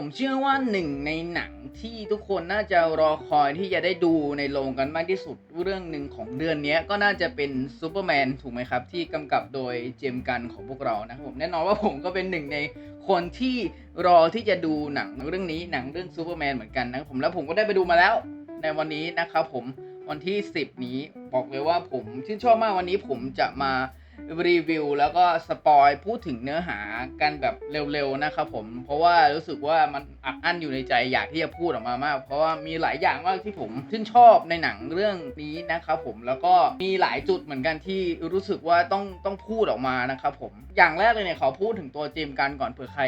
ผมเชื่อว่าหนึ่งในหนังที่ทุกคนน่าจะรอคอยที่จะได้ดูในโรงกันมากที่สุดเรื่องหนึ่งของเดือนนี้ก็น่าจะเป็นซูเปอร์แมนถูกไหมครับ ที่กำกับโดยเจมส์กันของพวกเรานะครับผมแน่นอนว่าผมก็เป็นหนึ่งในคนที่รอที่จะดูหนังเรื่องนี้หนังเรื่องซูเปอร์แมนเหมือนกันนะครับผมแล้วผมก็ได้ไปดูมาแล้วในวันนี้นะครับผมวันที่ 10 นี้บอกเลยว่าผมชื่นชอบมากวันนี้ผมจะมา รีวิวแล้วก็สปอยพูดถึงเนื้อหากันแบบเร็วๆนะครับผมเพราะว่ารู้สึกว่ามันอัดอั้นอยู่ในใจอยากที่จะพูดออกมามาก เพราะว่ามีหลายอย่างมากที่ผมชื่นชอบในหนังเรื่องนี้นะครับผมแล้วก็มีหลายจุดเหมือนกันที่รู้สึกว่าต้องต้องพูดออกมานะครับผมอย่างแรกเลยเนี่ยขอพูดถึงตัวเจมกันก่อนเผื่อใคร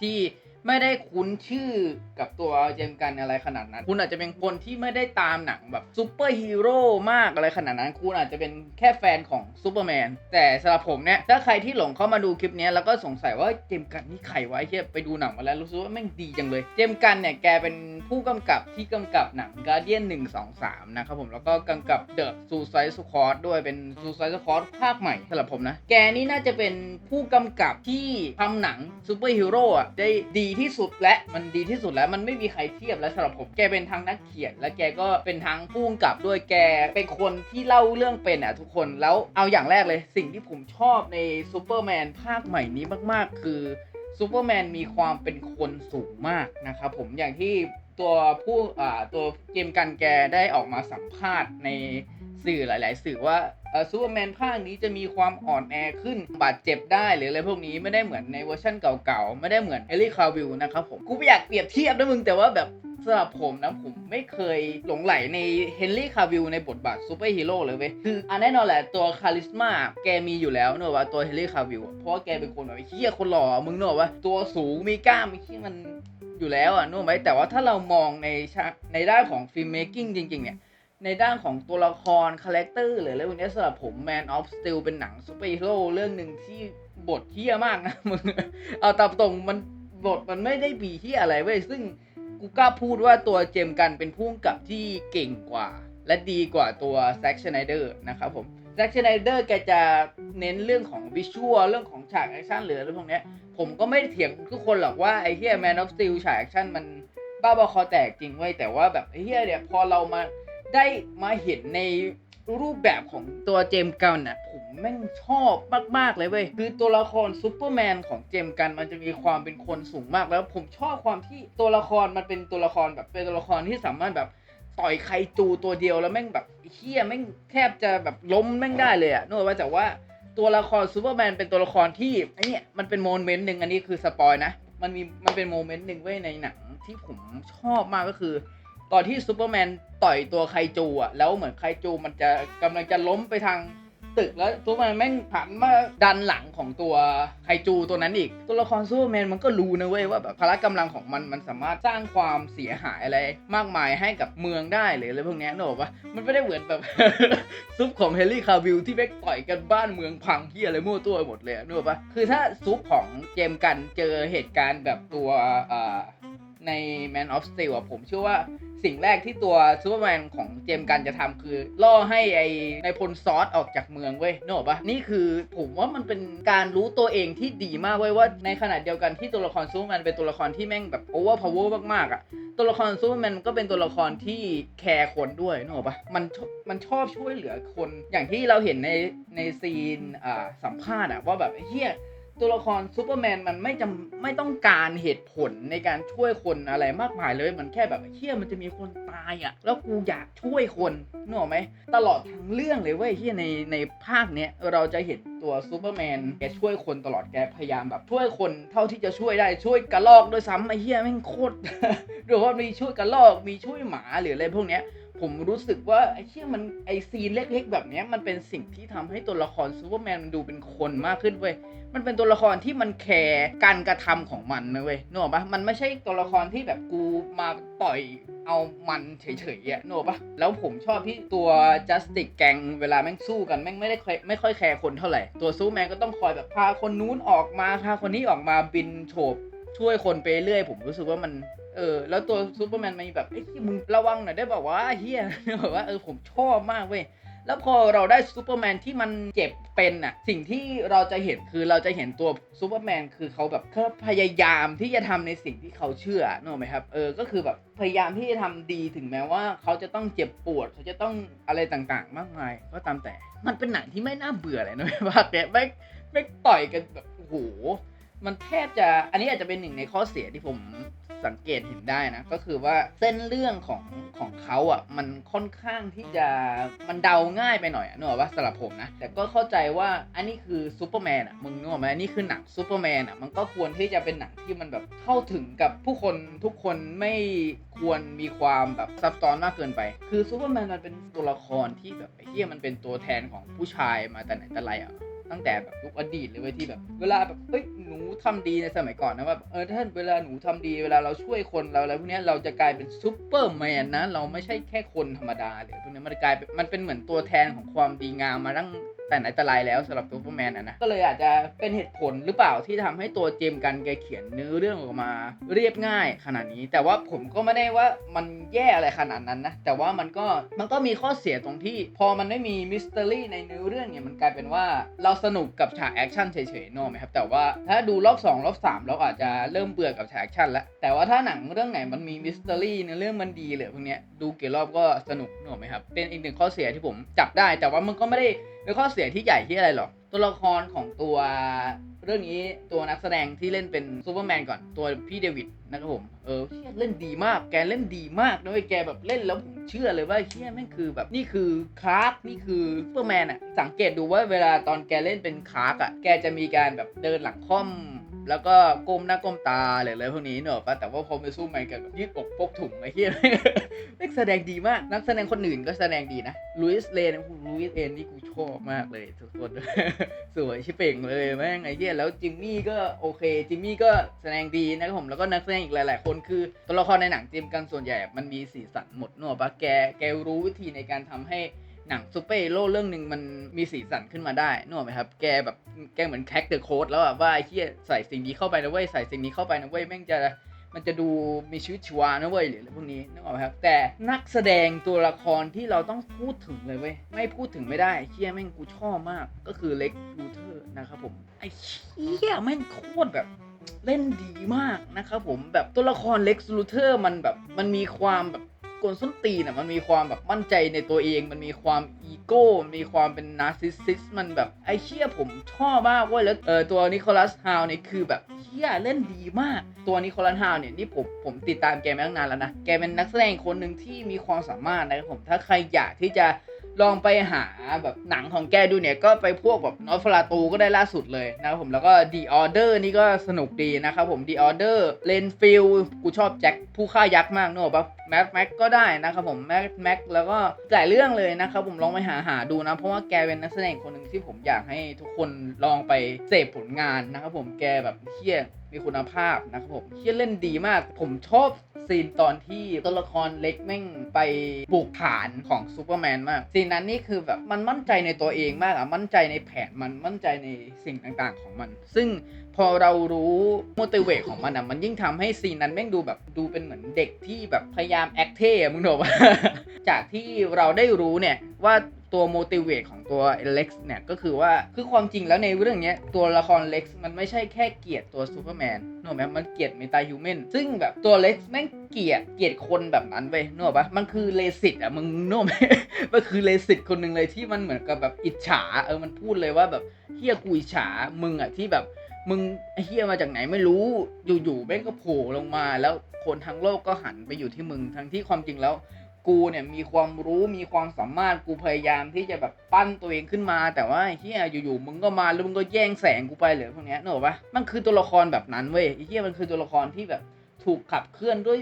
ที่ ไม่ได้คุ้นชื่อกับตัวเจมส์กันอะไรขนาดนั้น คุณอาจจะเป็นคนที่ไม่ได้ตามหนังแบบซูเปอร์ฮีโร่มากอะไรขนาดนั้น คุณอาจจะเป็นแค่แฟนของซูเปอร์แมนแต่สำหรับผมเนี่ย ถ้าใครที่หลงเข้ามาดูคลิปนี้แล้วก็สงสัยว่าเจมส์กันนี่ใครวะไอ้เฮียไปดูหนังมาแล้วรู้สึกว่าแม่งดีจังเลย เจมส์กันเนี่ยแกเป็นผู้กำกับที่กำกับหนัง Guardian 1 2 3 นะครับผมแล้วก็กำกับ The Suicide Squad ด้วยเป็น Suicide Squad ภาคใหม่สำหรับผมนะแกนี่น่าจะเป็นผู้กำกับที่ทำหนังซูเปอร์ฮีโร่อะได้ดีที่สุดและมันดีที่สุดแล้วมันไม่มีใครเทียบแล้วสำหรับผมแกเป็นทั้งนักเขียน และแกก็เป็นทั้งผู้กำกับด้วยแกเป็นคนที่เล่าเรื่องเป็นอะทุกคนแล้วเอาอย่างแรกเลย สิ่งที่ผมชอบในซูเปอร์แมนภาคใหม่นี้มาก ๆ คือซูเปอร์แมนมีความเป็นคนสูงมากนะครับผมอย่างที่ ตัวผู้อ่าตัวเกมกันแกได้ออกมาสัมภาษณ์ในสื่อหลาย ๆ สื่อว่าซูเปอร์แมนภาคนี้จะมีความอ่อนแอขึ้นบาดเจ็บได้หรืออะไรพวกนี้ไม่ได้เหมือนในเวอร์ชันเก่าๆ ไม่ได้เหมือนเอลลี่คาวิลนะครับผม กูไม่อยากเปรียบเทียบนะมึง แต่ว่าแบบสำหรับผมนะผมไม่เคยหลงไหลในเฮนรี่คาวิลในบทบาทซูเปอร์ฮีโร่เลยเว้ยคืออันแน่นอนแหละตัวคาริสมาแกมีอยู่แล้วเนอะว่าตัวเฮนรี่คาวิลเพราะว่าแกเป็นคนแบบเฮียคนหล่อมึงเนอะว่าตัวสูงมีกล้ามมีที่มัน อยู่แล้วอะนึกออกไหมแต่ว่าถ้าเรามองในในด้านของฟิล์มเมคกิ้งจริง ๆ เนี่ย ในด้านของตัวละครคาแรคเตอร์หรืออะไรพวกเนี้ยสำหรับผม Man of Steel เป็นหนังซูเปอร์ฮีโร่เรื่องหนึ่งที่บทเฮี้ยมากนะมึงเอาตามตรงมันบทมันไม่ได้บีเฮี้ยอะไรเว้ยซึ่งกูกล้าพูดว่าตัวเจมกันเป็นผู้กำกับที่เก่งกว่า และดีกว่าตัวแซ็กชไนเดอร์นะครับผม แซ็กชไนเดอร์แกจะเน้นเรื่องของวิชวลเรื่องของฉากแอคชั่นหรืออะไรพวกนี้ผมก็ไม่เถียงทุกคนหรอกว่าไอ้เฮียแมนออฟสตีลฉากแอคชั่นมันบ้าบอคอแตกจริงเว้ยแต่ว่าแบบไอ้เฮียเนี่ยพอเรามาได้มาเห็นในรูปแบบของตัวเจมส์กันน่ะผมแม่งชอบมาก ๆ เลยเว้ย คือตัวละครซูเปอร์แมนของเจมส์กันมันจะมีความเป็นคนสูงมากแล้วผมชอบความที่ตัวละครมันเป็นตัวละครแบบเป็นตัวละครที่สามารถแบบ ต่อยใครจูตัวเดียวแล้วแม่งแบบเฮี้ยแม่งแทบจะแบบล้มแม่งได้เลยอะนึกว่าแต่ว่าตัวละครซูเปอร์แมนเป็นตัวละครที่ไอเนี่ยมันเป็นโมเมนต์หนึ่งอันนี้คือสปอยนะ มันมีมันเป็นโมเมนต์หนึ่งไว้ในหนังที่ผมชอบมากก็คือ ตอนที่ซูเปอร์แมนต่อยตัวไคจูอะแล้วเหมือนไคจูมันจะกำลังจะล้มไปทาง ตึกแล้วซูเปอร์แมนแม่งผันมาดันหลังของตัวไคจูตัวนั้นอีก ตัวละครซูเปอร์แมนมันก็รู้นะเว้ยว่าแบบพละกำลังของมันมันสามารถสร้างความเสียหายอะไรมากมายให้กับเมืองได้หรืออะไรพวกนี้นึกออกปะมันไม่ได้เหมือนแบบซุปของเฮนรี่คาวิลที่แม่งต่อยกันบ้านเมืองพังที่อะไรมั่วตัวหมดเลยอะนึกออกปะคือถ้าซุปของเจมกันเจอเหตุการณ์แบบตัวอ่า ใน Man of Steel อะผมเชื่อว่าสิ่งแรกที่ตัวซูเปอร์แมนของเจมกันจะทำคือ ล่อให้ไอ้ในพลซอสออกจากเมืองเว้ยนึกออกปะนี่คือผมว่ามันเป็นการรู้ตัวเองที่ดีมากเว้ยว่า ในขณะเดียวกันที่ตัวละครซูเปอร์แมนเป็นตัวละครที่แม่งแบบโอเวอร์พาวเวอร์มากๆอะตัวละครซูเปอร์แมนก็เป็นตัวละครที่แคร์คนด้วยนึกออกปะมันมันชอบช่วยเหลือคน อย่างที่เราเห็นในในซีนอ่าสัมภาษณ์อะว่าแบบเฮีย ตัวละครซูเปอร์แมนมันไม่จำไม่ต้องการเหตุผลในการช่วยคนอะไรมากมายเลย มันแค่แบบเฮียมันจะมีคนตายอะ่ะ แล้วกูอยากช่วยคนนึกออกไหม ตลอดทั้งเรื่องเลยเว้ยเฮียในในภาคเนี้ยเราจะเห็นตัวซูเปอร์แมนแกช่วยคนตลอดแกพยายามแบบช่วยคนเท่าที่จะช่วยได้ช่วยกระลอกด้วยซ้ำไอ้เฮียแม่งโคตรหรือว่ามีช่วยกระลอกมีช่วยหมาหรืออะไรพวกเนี้ย ผมรู้สึกว่าไอ้เชี่ยมันไอซีนเล็กๆ แบบเนี้ยมันเป็นสิ่งที่ทำให้ตัวละครซูเปอร์แมนมันดูเป็นคนมากขึ้นเว้ยมันเป็นตัวละครที่มันแคร์การกระทำของมันนะเว้ยนึกออกปะมันไม่ใช่ตัวละครที่แบบกูมาปล่อยเอามันเฉยๆอะนึกออกปะแล้วผมชอบที่ตัว justice gang เวลาแม่งสู้กันแม่งไม่ได้ค่อยไม่ค่อยแคร์คนเท่าไหร่ ตัวซูแมนก็ต้องคอยแบบพาคนนู้นออกมาพาคนนี้ออกมาบินโฉบช่วยคนไปเรื่อย ผมรู้สึกว่ามัน เออ แล้วตัวซูเปอร์แมนมันมีแบบไอ้ที่มึงระวังหน่อยได้บอกว่าเฮียแบบว่าเออผมชอบมากเว้ยแล้วพอเราได้ซูเปอร์แมนที่มันเจ็บเป็นอะ สิ่งที่เราจะเห็นคือเราจะเห็นตัวซูเปอร์แมนคือเขาแบบเขาพยายามที่จะทำในสิ่งที่เขาเชื่อนึกออกไหมครับเออก็คือแบบพยายามที่จะทำดีถึงแม้ว่าเขาจะต้องเจ็บปวดเขาจะต้องอะไรต่างๆ มากมายก็ตามแต่ มันเป็นหนังที่ไม่น่าเบื่อเลยนะภาคเนี้ยไม่ไม่ต่อยกันแบบโอ้โหมันแทบจะอันนี้อาจจะเป็นหนึ่งในข้อเสียที่ผม สังเกตเห็นได้นะก็คือว่าเส้นเรื่องของของเขาอะมันค่อนข้างที่จะมันเดาง่ายไปหน่อยอะนึกออกปะสำหรับผมนะแต่ก็เข้าใจว่าอันนี้คือซูเปอร์แมนอะมึงนึกออกไหมอันนี้คือหนังซูเปอร์แมนอะมันก็ควรที่จะเป็นหนังที่มันแบบเข้าถึงกับผู้คนทุกคนไม่ควรมีความแบบซับซ้อนมากเกินไป คือซูเปอร์แมนมันเป็นตัวละครที่แบบไอ้เหี้ยมันเป็นตัวแทนของผู้ชายมาแต่ไหนแต่ไรอะ ตั้งแต่แบบยุคอดีตเลยเว้ยที่แบบ เวลาแบบเอ้ยหนูทำดีในสมัยก่อนนะว่าเออถ้าเวลาหนูทำดีเวลาเราช่วยคนเราอะไรพวกนี้เราจะกลายเป็นซูเปอร์แมนนะเราไม่ใช่แค่คนธรรมดาเลยพวกเนี้ยมันกลายเป็นมันเป็นเหมือนตัวแทนของความดีงามมาตั้ง แต่ไหนแต่ไรแล้วสำหรับซูเปอร์แมนอะนะ ก็เลยอาจจะเป็นเหตุผลหรือเปล่าที่ทำให้ตัวเจมส์กันแกเขียนเนื้อเรื่องออกมาเรียบง่ายขนาดนี้ แต่ว่าผมก็ไม่ได้ว่ามันแย่อะไรขนาดนั้นนะ แต่ว่ามันก็มันก็มีข้อเสียตรงที่ พอมันไม่มีมิสเตอรี่ในเนื้อเรื่องเนี่ยมันกลายเป็นว่าเราสนุกกับฉากแอคชั่นเฉยๆนอะไหมครับ แต่ว่าถ้าดูรอบ 2 รอบ 3 เราอาจจะเริ่มเบื่อกับฉากแอคชั่นแล้วแต่ว่าถ้าหนังเรื่องไหนมันมีมิสเตอรี่ในอเรื่องมันดีเลยพวกเนี้ยดูกี่รอบก็สนุกนอะไหมครับเป็นอีกหนึ่งข้อเสียที่ผมจับได้แต่ว่ามันก็ไม่ได้ เป็นข้อเสียที่ใหญ่ที่อะไรหรอก ตัวละครของตัวเรื่องนี้ตัวนักแสดงที่เล่นเป็นซูเปอร์แมนก่อนตัวพี่เดวิดนะครับผม เออเชี่ยเล่นดีมาก แกเล่นดีมากนะเว้ยแกแบบเล่นแล้วผมเชื่อเลยว่าเชี่ยแม่งคือแบบนี่คือคลาร์กนี่คือซูเปอร์แมนอะสังเกตดูว่าเวลาตอนแกเล่นเป็นคลาร์กอะแกจะมีการแบบเดินหลังค่อม แล้วก็ก้มหน้าก้มตาอะไรพวกนี้เนอะปะแต่ว่าพอไปสู้แมนกับยืดอกพกถุงไอ้เหี้ยแม่แสดงดีมาก นักแสดงคนอื่นก็แสดงดีนะลุยส์เลนลุยส์เลนนี่กูชอบมากเลยทุกคนสวยชิเป่งเลยแม่งไอ้เหี้ยแล้วจิมมี่ก็โอเคจิมมี่ก็แสดงดีนะครับผมแล้วก็นักแสดงอีกหลาย ๆ คนคือตัวละครในหนังเจมกันส่วนใหญ่มันมีสีสันหมดเนอะปะแกแกรู้วิธีในการทำให้ หนังซูเปอร์ฮีโร่เรื่องหนึ่งมันมีสีสันขึ้นมาได้นึกออกไหมครับ แกแบบแกเหมือนแคคเดอะโค้ดแล้วอะว่าไอ้เหี้ยใส่สิ่งนี้เข้าไปนะเว้ย ใส่สิ่งนี้เข้าไปนะเว้ย แม่งจะมันจะดูมีชีวิตชีวานะเว้ยหรืออะไรพวกนี้นึกออกไหมครับ แต่นักแสดงตัวละครที่เราต้องพูดถึงเลยเว้ย ไม่พูดถึงไม่ได้เหี้ยแม่งกูชอบมาก ก็คือเล็กลูเทอร์นะครับผม ไอ้เหี้ยแม่งโคตรแบบเล่นดีมากนะครับผมแบบตัวละครเล็กซ์ลูเทอร์มันแบบมันมีความแบบ กวนส้นตีนอะมันมีความแบบมั่นใจในตัวเอง มันมีความอีโก้มันมีความเป็นนาร์ซิสซิสมันแบบไอเชี่ยผมชอบมากเว้ยแล้วเออตัวนิโคลัสฮาวเนี่ยคือแบบเชี่ยเล่นดีมาก ตัวนิโคลัสฮาวเนี่ยนี่ผมผมติดตามแกมาตั้งนานแล้วนะแกเป็นนักแสดงคนหนึ่งที่มีความสามารถนะครับผมถ้าใครอยากที่จะ ลองไปหาแบบหนังของแกดูเนี่ย ก็ไปพวกแบบนอฟลาตูก็ได้ล่าสุดเลยนะครับผมแล้วก็ The Order นี่ก็สนุกดีนะครับผม The Order เลนฟิลกูชอบแจ็คผู้ฆ่ายักษ์มากเนอะปะแม็กแม็กก็ได้นะครับผมแม็กแม็กแล้วก็หลายเรื่องเลยนะครับผมลองไปหาหาดูนะ เพราะว่าแกเป็นนักแสดงคนหนึ่งที่ผมอยากให้ทุกคนลองไปเสพผลงานนะครับผมแกแบบเฮี้ยมีคุณภาพนะครับผมเฮี้ยเล่นดีมาก ผมชอบ ซีนตอนที่ตัวละครเล็กแม่งไปบุกฐานของซูเปอร์แมนมากซีนนั้นนี่คือแบบมันมั่นใจในตัวเองมากอะมั่นใจในแผนมันมั่นใจในสิ่งต่างๆของมัน ซึ่ง พอเรารู้โมเตเวทของมันอะมันยิ่งทำให้ซีนนั้นแม่งดูแบบดูเป็นเหมือนเด็กที่แบบพยายามแอคเท่มึงบอกว่าจากที่เราได้รู้เนี่ยว่าตัวโมเตเวทของตัวเล็กซ์เนี่ยก็คือว่าคือความจริงแล้วในเรื่องนี้ตัวละครเล็กซ์มันไม่ใช่แค่เกลียดตัวซูเปอร์แมนนึกออกไหมมันเกลียดเมตาฮิวแมนซึ่งแบบตัวเล็กซ์แม่งเกลียดเกลียดคนแบบนั้นเว้ยนึกออกปะมันคือเลสิตอะมึงนึกออกไหมมันคือเลสิตคนหนึ่งเลยที่มันเหมือนกับแบบอิจฉาเออมันพูดเลยว่าแบบเฮียกูอิจฉามึงอะที่แบบ มึงไอ้เฮียมาจากไหนไม่รู้อยู่ๆแม่งก็โผล่ลงมา แล้วคนทั้งโลกก็หันไปอยู่ที่มึงทั้งที่ความจริงแล้ว กูเนี่ยมีความรู้มีความสามารถกูพยายามที่จะแบบปั้นตัวเองขึ้นมา แต่ว่าไอ้เฮียอยู่ๆมึงก็มาแล้วมึงก็แย่งแสงกูไปเหรือพวกเนี้ยนึกอะปะมันคือตัวละครแบบนั้นเว้ยไอ้เฮียมันคือตัวละครที่แบบถูกขับเคลื่อนด้วย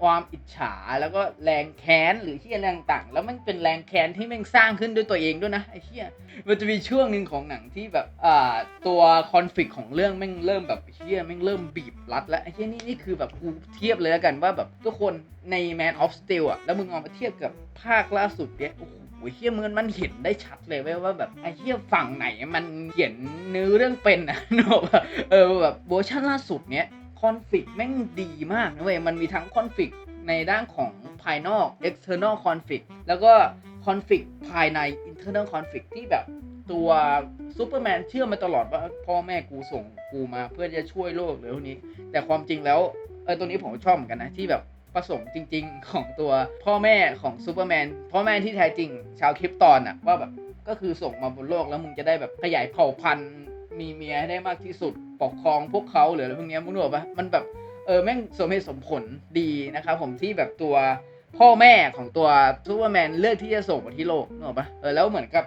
ความอิจฉาแล้วก็แรงแค้นหรือที่อะไรต่างๆแล้วมันเป็นแรงแค้นที่แม่งสร้างขึ้นด้วยตัวเองด้วยนะไอ้เหี้ยมันจะมีช่วงหนึ่งของหนังที่แบบอ่าตัวคอนฟ lict ของเรื่องแม่งเริ่มแบบเฮียแม่งเริ่มบีบรัด แล้วไอ้เฮียนี่นี่คือแบบกูเทียบเลยแล้วกันว่าแบบทุกคนใน Man of Steel อะแล้วมึงเอามาเทียบกับภาคล่าสุดเนี่ยโอ้โหเฮียมันมันเห็นได้ชัดเลยเว้ยว่าแบบไอ้เฮียฝั่งไหนมันเขียนเนื้อเรื่องเป็นอะนึกอะเออแบบเวอร์ชันล่าสุดเนี้ย คอนฟ lict แม่งดีมากนะเว้ยมันมีทั้งคอนฟ lict ในด้านของภายนอก external conflict แล้วก็คอน FLICT ภายใน internal conflict ที่แบบตัวซูเปอร์แมนเชื่อมาตลอดว่าพ่อแม่กูส่งกูมาเพื่อจะช่วยโลกหรือพวกนี้ แต่ความจริงแล้วเออตัวนี้ผมชอบเหมือนกันนะ ที่แบบประสงค์จริง ๆ ของตัวพ่อแม่ของซูเปอร์แมนพ่อแม่ที่แท้จริงชาวคริปตอนอะว่าแบบก็คือส่งมาบนโลกแล้วมึงจะได้แบบขยายเผ่าพันธุ์ มีเมียให้ได้มากที่สุดปกครองพวกเขาหรืออะไรพวกนี้มึงรู้ปะมันแบบเออแม่งสมเหตุสมผลดีนะครับผมที่แบบตัวพ่อแม่ของตัวซูเปอร์แมนเลือกที่จะส่งมาที่โลกนึกออกปะเออแล้วเหมือนกับ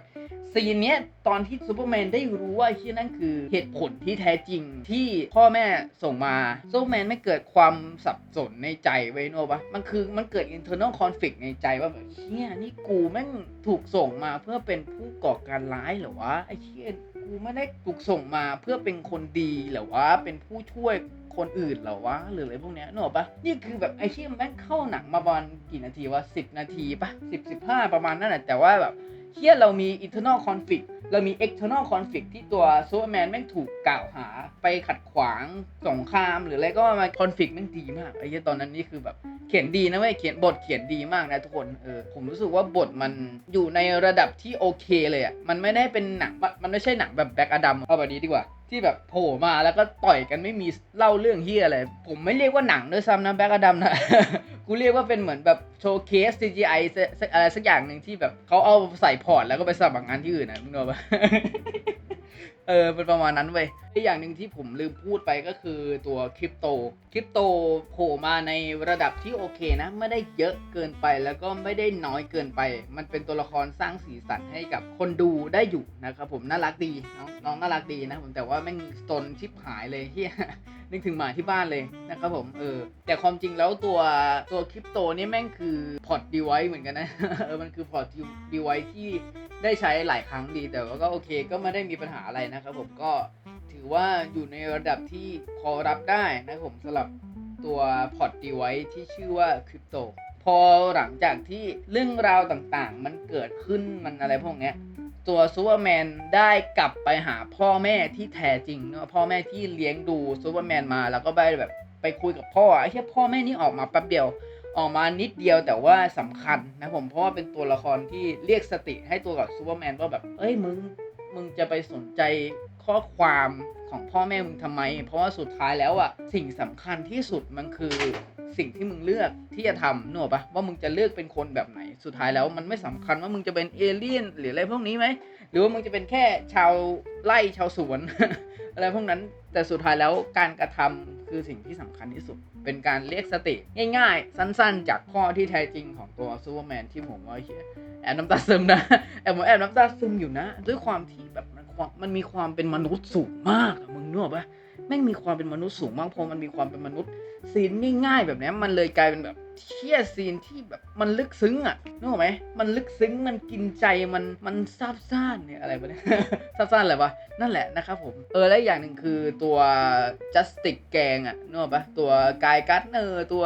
ซีนเนี้ยตอนที่ซูเปอร์แมนได้รู้ว่าที่นั่นคือเหตุผลที่แท้จริงที่พ่อแม่ส่งมาซูเปอร์แมนไม่เกิดความสับสนในใจไว้ยโนปะมันคือมันเกิด internal conflict ในใจว่าแบบเชี่ยนี่กูแม่งถูกส่งมาเพื่อเป็นผู้ก่อการร้ายเหรอวะไอ้เชี่ยกูไม่ได้ถูกส่งมาเพื่อเป็นคนดีเหรอวะเป็นผู้ช่วยคนอื่นเหรอวะหรืออะไรพวกเนี้ยนึกออกปะนี่คือแบบไอ้เชี่ยแม่งเข้าหนังมาประมาณกี่นาทีวะสิบนาทีปะสิบสิบห้าประมาณนั้นแหละแต่ว่าแบบ เฮียเรามี internal conflict เรามี external conflict ที่ตัวซูเปอร์แมนแม่งถูกกล่าวหา ไปขัดขวางสงคราม หรืออะไรก็มา conflict แม่งดีมากไอ้เฮียตอนนั้นนี่คือแบบ เขียนดีนะเว้ยเขียนบทเขียนดีมากนะทุกคนเออผมรู้สึกว่าบทมันอยู่ในระดับที่โอเคเลยอะมันไม่ได้เป็นหนังมันไม่ใช่หนังแบบแบ็กอดัมเอาแบบนี้ดีกว่า ที่แบบโผล่มาแล้วก็ต่อยกันไม่มีเล่าเรื่องเฮียอะไร ผมไม่เรียกว่าหนังด้วยซ้ำนะแบ็กอดัมนะกูเรียกว่าเป็นเหมือนแบบโชว์เคส CGI อะไรสักอย่างหนึ่งที่แบบเขาเอาใส่พอร์ตแล้วก็ไปสมัครงานที่อื่นนะมึงรู้ปะ เออเป็นประมาณนั้นเว้ยอย่างหนึ่งที่ผมลืมพูดไปก็คือตัวคริปโตคริปโตโผล่มาในระดับที่โอเคนะ ไม่ได้เยอะเกินไปแล้วก็ไม่ได้น้อยเกินไป มันเป็นตัวละครสร้างสีสันให้กับคนดูได้อยู่นะครับผมน่ารักดีน้องน้องน่ารักดีนะผมแต่ว่าแม่งสนชิบหายเลยเฮียนึกถึงหมาที่บ้านเลยนะครับผมเออแต่ความจริงแล้วตัวตัวคริปโตนี่แม่งคือพอร์ตดีไวเหมือนกันนะเออมันคือพอร์ตดีไวที่ได้ใช้หลายครั้งดีแต่ว่าก็โอเคก็ไม่ได้มีปัญหาอะไรนะครับผมก็ถือว่าอยู่ในระดับที่พอรับได้นะครับผมสำหรับตัวพอร์ตดีไวที่ชื่อว่าคริปโตพอหลังจากที่เรื่องราวต่างๆ มันเกิดขึ้นมันอะไรพวกเนี้ยตัวซูเปอร์แมนได้กลับไปหาพ่อแม่ที่แท้จริงเนอะพ่อแม่ที่เลี้ยงดูซูเปอร์แมนมาแล้วก็ไปแบบไปคุยกับพ่อไอ้แค่พ่อแม่นี่ออกมาแป๊บเดียวออกมานิดเดียวแต่ว่าสำคัญนะผมเพราะว่าเป็นตัวละครที่เรียกสติให้ตัวกับซูเปอร์แมนว่าแบบเอ้ยมึง มึงจะไปสนใจข้อความ ของพ่อแม่มึงทำไม เพราะว่าสุดท้ายแล้วอะสิ่งสำคัญที่สุดมันคือสิ่งที่มึงเลือกที่จะทำนึกออกปะว่ามึงจะเลือกเป็นคนแบบไหน สุดท้ายแล้วมันไม่สำคัญว่ามึงจะเป็นเอเลี่ยนหรืออะไรพวกนี้ไหมหรือว่ามึงจะเป็นแค่ชาวไร่ชาวสวน อะไรพวกนั้นแต่สุดท้ายแล้วการกระทำคือสิ่งที่สำคัญที่สุด เป็นการเรียกสติ ง่ายๆ สั้นๆ จากพ่อที่แท้จริงของตัวซูเปอร์แมนที่ผมว่าเฮียแอบน้ำตาซึมนะแอบผมแอบน้ำตาซึมอยู่นะ ด้วยความที่แบบ ความมันมีความเป็นมนุษย์สูงมากอะมึงนึกออกปะแม่งมีความเป็นมนุษย์สูงมากพอมันมีความเป็นมนุษย์ซีนง่ายๆแบบนี้มันเลยกลายเป็นแบบเชี่ยซีนที่แบบมันลึกซึ้งอะนึกออกไหมมันลึกซึ้งมันกินใจมันมันซาบซ่านเนี่ยอะไรวะเนี่ยซาบซ่านอะไรวะนั่นแหละนะครับผมเออและอีกอย่างหนึ่งคือตัว justice แกงอะนึกออกปะตัวกายการ์เนอร์ตัว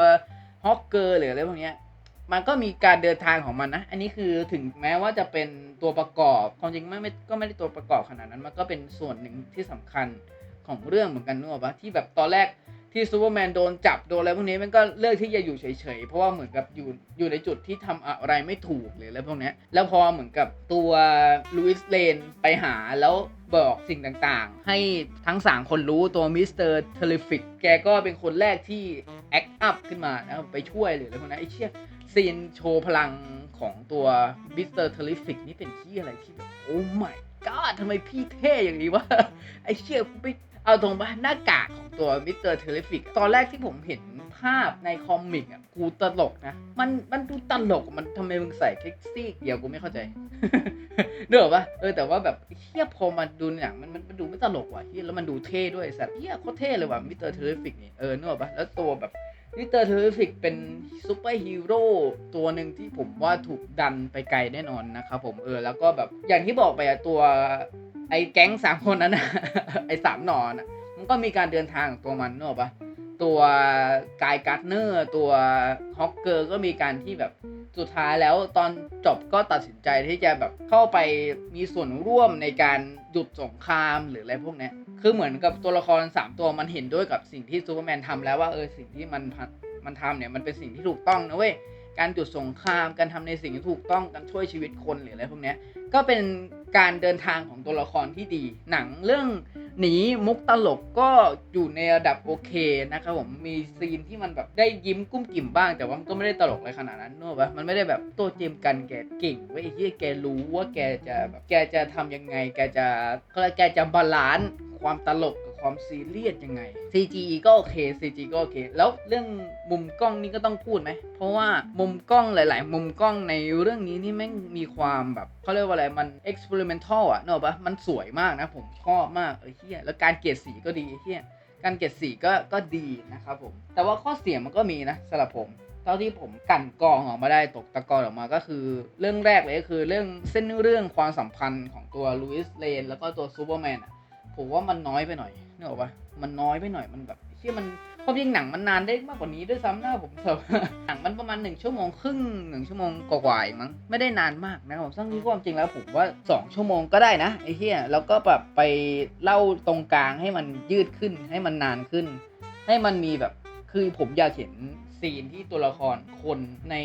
ฮอกเกอร์หรืออะไรพวกเนี้ย มันก็มีการเดินทางของมันนะ อันนี้คือถึงแม้ว่าจะเป็นตัวประกอบความจริงไม่ไม่ก็ไม่ได้ตัวประกอบขนาดนั้น มันก็เป็นส่วนหนึ่งที่สำคัญของเรื่องเหมือนกันนึกออกปะที่แบบตอนแรกที่ซูเปอร์แมนโดนจับโดนอะไรพวกนี้มันก็เลือกที่จะอยู่เฉยๆ เพราะว่าเหมือนกับอยู่อยู่ในจุดที่ทำอะไรไม่ถูกหรืออะไรพวกนี้แล้วพอเหมือนกับตัวลูอิสเลนไปหาแล้วบอกสิ่งต่างๆ ให้ทั้งสามคนรู้ตัวมิสเตอร์เทเลฟิกแกก็เป็นคนแรกที่แอคอัพขึ้นมานะครับไปช่วยหรืออะไรพวกนั้นไอ้เชี่ย ซีนโชว์พลังของตัวมิสเตอร์เทลิฟิกนี่เป็นที่อะไรที่แบบโอ้ my god ทำไมพี่เท่อย่างนี้วะไอเชี่ยไปเอาตรงปะหน้ากากของตัวมิสเตอร์เทลิฟิกตอนแรกที่ผมเห็นภาพในคอมิกอะกูตลกนะ มันมันดูตลกมันทำไมมึงใส่เท็กซี่เดียวกูไม่เข้าใจเนอะปะเออแต่ว่าแบบเฮียพอมาดูหนังมันมันดูไม่ตลกว่ะเฮียแล้วมันดูเท่ด้วยสัตว์เฮียโคตรเท่เลยว่ะมิสเตอร์เทลิฟิกนี่เออเนอะปะแล้วตัวแบบ มิสเตอร์เทอร์ฟิกเป็นซูเปอร์ฮีโร่ตัวหนึ่งที่ผมว่าถูกดันไปไกลแน่นอนนะครับผมเออแล้วก็แบบอย่างที่บอกไปอะตัวไอ้แก๊งสามคนนั้นนะไอ้สามหนอนอะมันก็มีการเดินทางของตัวมันเนอะปะตัวกายการ์ดเนอร์ตัวฮอกเกอร์ก็มีการที่แบบสุดท้ายแล้วตอนจบก็ตัดสินใจที่จะแบบเข้าไปมีส่วนร่วมในการหยุดสงครามหรืออะไรพวกเนี้ย คือเหมือนกับตัวละครสามตัวมันเห็นด้วยกับสิ่งที่ซูเปอร์แมนทำแล้วว่าเออสิ่งที่มันมันทำเนี่ยมันเป็นสิ่งที่ถูกต้องนะเว้ยการหยุดสงครามการทำในสิ่งที่ถูกต้องการช่วยชีวิตคนหรืออะไรพวกเนี้ยก็เป็น การเดินทางของตัวละครที่ดี หนังเรื่องหนีมุกตลกก็อยู่ในระดับโอเคนะครับผมมีซีนที่มันแบบได้ยิ้มกุ้มกิ่มบ้าง แต่ว่ามันก็ไม่ได้ตลกอะไรขนาดนั้นนึกออกปะมันไม่ได้แบบตัวเจมส์กันแกเก่งเว้ยไอ้ที่แกรู้ว่าแกจะแบบแกจะทำยังไง แกจะแกจะบาลานซ์ความตลกกับ ความซีเรียสยังไง CG ก็โอเค CG ก็โอเค แล้วเรื่องมุมกล้องนี่ก็ต้องพูดไหม เพราะว่ามุมกล้องหลาย ๆ มุมกล้องในเรื่องนี้นี่แม่งมีความแบบเขาเรียกว่าอะไร มัน experimental อะเนกอะปะมันสวยมากนะผมชอบมากเออเฮียแล้วการเกลียดสีก็ดีเฮียการเกลียดสีก็ก็ดีนะครับผม แต่ว่าข้อเสียมันก็มีนะสำหรับผมเท่าที่ผมกันกองออกมาได้ตกตะกอนออกมาก็คือ เรื่องแรกเลยก็คือเรื่องเส้นเรื่องความสัมพันธ์ของตัวลูอิสเลนแล้วก็ตัวซูเปอร์แมนอะผมว่ามันน้อยไปหน่อย นออกปะมันน้อยไปหน่อยมันแบบที่มันความจริงหนังมันนานได้มากกว่านี้ด้วยซ้ำหน้าผมเถอะหนังมันประมาณหนึ่งชั่วโมงครึ่งหนึ่งชั่วโมงกว่าๆมั้งไม่ได้นานมากนะครับผมซึ่งที่ความจริงแล้วผมว่าสองชั่วโมงก็ได้นะไอ้เหี้ยแล้วก็แบบไปเล่าตรงกลางให้มันยืดขึ้นให้มันนานขึ้น ให้มันมีแบบคือผมอยากเห็นซีนที่ตัวละครคนใน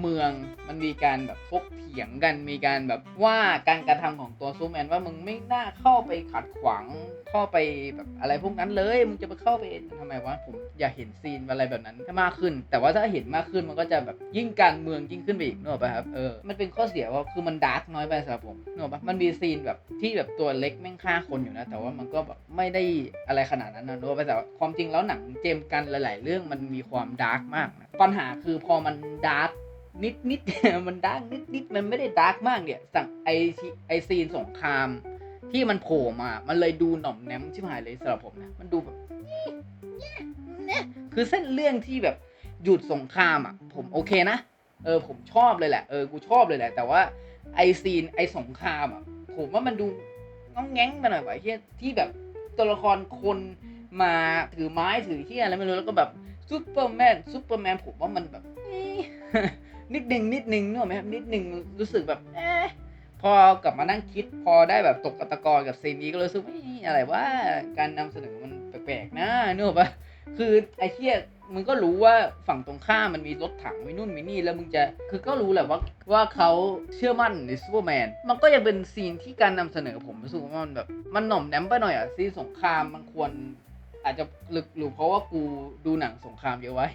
เมืองมันมีการแบบพกเถียงกันมีการแบบว่าการกระทำของตัวซูแมนว่ามึงไม่น่าเข้าไปขัดขวาง เข้าไปแบบอะไรพวกนั้นเลยมึงจะไปเข้าไปทำไมวะผมอยากเห็นซีนอะไรแบบนั้นให้มากขึ้น แต่ว่าถ้าเห็นมากขึ้นมันก็จะแบบยิ่งการเมืองยิ่งขึ้นไปอีกนึกออกปะครับเออมันเป็นข้อเสียว่าคือมันดาร์กน้อยไปสำหรับผมนึกออกปะมันมีซีนแบบที่แบบตัวเล็กแม่งฆ่าคนอยู่นะ แต่ว่ามันก็แบบไม่ได้อะไรขนาดนั้นนะนึกออกปะแต่ว่าความจริงแล้วหนังเจมส์กันหลาย ๆ เรื่องมันมีความดาร์กมากนะปัญหาคือพอมันดาร์กนิดนิดมันดาร์กนิดนิดมันไม่ได้ดาร์กมากเนี่ยสั่งไอซีไอซีนสงคราม ที่มันโผล่มา มันเลยดูหน่อมแนมชิบหายเลยสำหรับผมนะมันดูแบบเนี่ยคือเส้นเรื่องที่แบบหยุดสงครามอะ ผมโอเคนะเออผมชอบเลยแหละเออกูชอบเลยแหละ แต่ว่าไอซีนไอสงครามอะ ผมว่ามันดูง้องแง้งไปหน่อยว่ะเฮียที่แบบตัวละครคนมาถือไม้ถือเฮียอะไรไม่รู้แล้วก็แบบซูเปอร์แมนซูเปอร์แมนผมว่ามันแบบนิดนึงนิดนึงนึกออกไหมครับนิดนึงรู้สึกแบบเอ๊ พอกลับมานั่งคิดพอได้แบบตกตะกอนกับซีนนี้ก็รู้สึกว่าอะไรว่าการนำเสนอมันแปลกๆนะนึกออกปะคือไอ้เชี่ยมึงก็รู้ว่าฝั่งตรงข้ามมันมีรถถังมีนู่นมีนี่แล้วมึงจะคือก็รู้แหละว่าว่าเขาเชื่อมั่นในซูเปอร์แมนมันก็ยังเป็นซีนที่การนำเสนอผมรู้สึกว่ามันแบบมันหน่อมแนมไปหน่อยอะซีนสงครามมันควรอาจจะหรือหรือเพราะว่ากูดูหนังสงครามเยอะไว้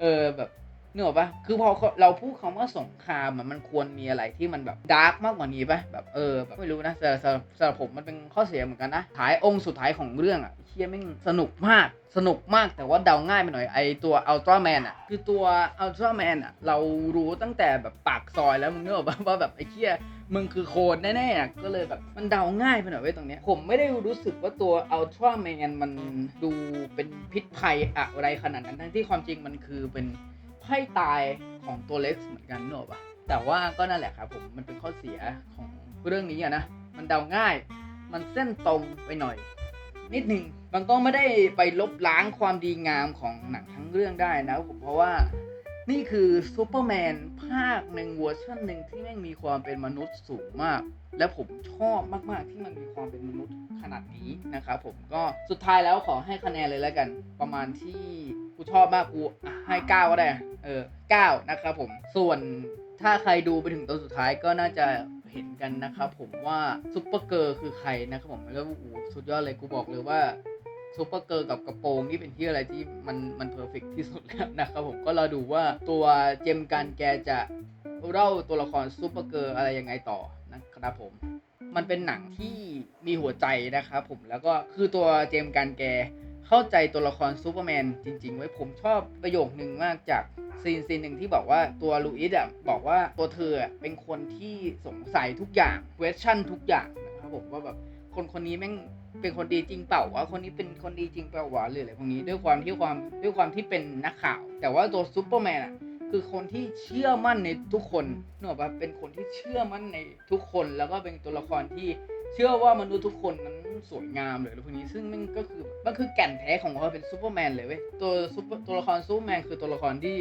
เออแบบ นึกออกปะคือพอเราพูดคำว่าสงครามอะมันควรมีอะไรที่มันแบบดาร์กมากกว่านี้ปะแบบเออแบบไม่รู้นะแต่สำหรับสำหรับผมมันเป็นข้อเสียเหมือนกันนะท้ายองค์สุดท้ายของเรื่องอะเชี่ยแม่งสนุกมากสนุกมากแต่ว่าเดาง่ายไปหน่อยไอตัวอัลตร้าแมนอะคือตัวอัลตร้าแมนอะเรารู้ตั้งแต่แบบปากซอยแล้วมึงนึกออกปะว่าแบบไอ้เชี่ยมึงคือโคนแน่ๆอะก็เลยแบบมันเดาง่ายไปหน่อยเว้ยตรงเนี้ยผมไม่ได้รู้สึกว่าตัวอัลตร้าแมนมันดูเป็นพิษภัยอะไรขนาดนั้นทั้งที่ความจริงมันคือเป็น ไพ่ตายของตัวเล็กเหมือนกันเนอะปะแต่ว่าก็นั่นแหละครับผมมันเป็นข้อเสียของเรื่องนี้อะนะมันเดาง่าย มันเส้นตรงไปหน่อย นิดหนึ่งมันก็ไม่ได้ไปลบล้างความดีงามของหนังทั้งเรื่องได้นะผมเพราะว่านี่คือซูเปอร์แมนภาคหนึ่งเวอร์ชันหนึ่งที่แม่งมีความเป็นมนุษย์สูงมาก และผมชอบมาก ๆ ที่มันมีความเป็นมนุษย์ขนาดนี้นะครับผมก็สุดท้ายแล้วขอให้คะแนนเลยแล้วกัน ประมาณที่ กูชอบมากกูอะให้9ก็ได้เออ9นะครับผมส่วนถ้าใครดูไปถึงตอนสุดท้ายก็น่าจะเห็นกันนะครับผมว่าซุปเปอร์เกิร์คือใครนะครับผมแล้วโอ้โหสุดยอดเลยกูบอกเลยว่าซูเปอร์เกิร์กับกระโปรงนี่เป็นที่อะไรที่มันมันเพอร์เฟกที่สุดแล้วนะครับผมก็รอดูว่าตัวเจมกันแกจะเล่าตัวละครซูเปอร์เกิร์อะไรยังไงต่อนะครับผม มันเป็นหนังที่มีหัวใจนะครับผมแล้วก็คือตัวเจมกันแก เข้าใจตัวละครซูเปอร์แมนจริง ๆ ไว้ผมชอบประโยคหนึ่งมากจากซีนซีนหนึ่งที่บอกว่าตัวลูอิสอะบอกว่าตัวเธออะเป็นคนที่สงสัยทุกอย่าง question ทุกอย่างนะครับผมว่าแบบคนคนนี้แม่งเป็นคนดีจริงเปล่าวะคนนี้เป็นคนดีจริงเปล่าวะหรืออะไรพวกนี้ด้วยความที่ความด้วยความที่เป็นนักข่าว แต่ว่าตัวซูเปอร์แมนอะคือคนที่เชื่อมั่นในทุกคนนึกออกปะเป็นคนที่เชื่อมั่นในทุกคนแล้วก็เป็นตัวละครที่ เชื่อว่ามนุษย์ทุกคนนั้นสวยงามหรืออะไรพวกนี้ซึ่งมันก็คือมันคือแก่นแท้ของควาเป็นซูเปอร์แมนเลยเว้ยตัวซูเปอร์ตัวละครซูเปอร์แมนคือตัวละครที่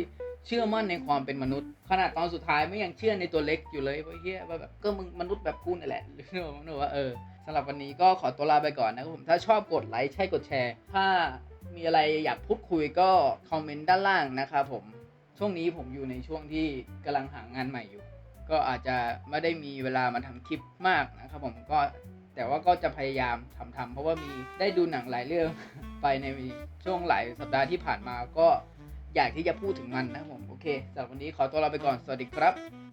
เชื่อมั่นในความเป็นมนุษย์ ขนาดตอนสุดท้ายไม่ยังเชื่อในตัวเล็กอยู่เลยว่าเฮียว่าแบบก็มึงมนุษย์แบบกูนี่แหละหรือนึกออกปะนึกว่าเออสำหรับวันนี้ก็ขอตัวลาไปก่อนนะครับผมถ้าชอบกดไลค์ใช่กดแชร์ ถ้ามีอะไรอยากพูดคุยก็คอมเมนต์ด้านล่างนะครับผมช่วงนี้ผมอยู่ในช่วงที่กำลังหางานใหม่อยู่ ก็อาจจะไม่ได้มีเวลามาทำคลิปมากนะครับผมก็แต่ว่าก็จะพยายามทำทำเพราะว่ามีได้ดูหนังหลายเรื่องไปในช่วงหลายสัปดาห์ที่ผ่านมาก็อยากที่จะพูดถึงมันนะครับผมโอเคสำหรับวันนี้ขอตัวลาไปก่อนสวัสดีครับ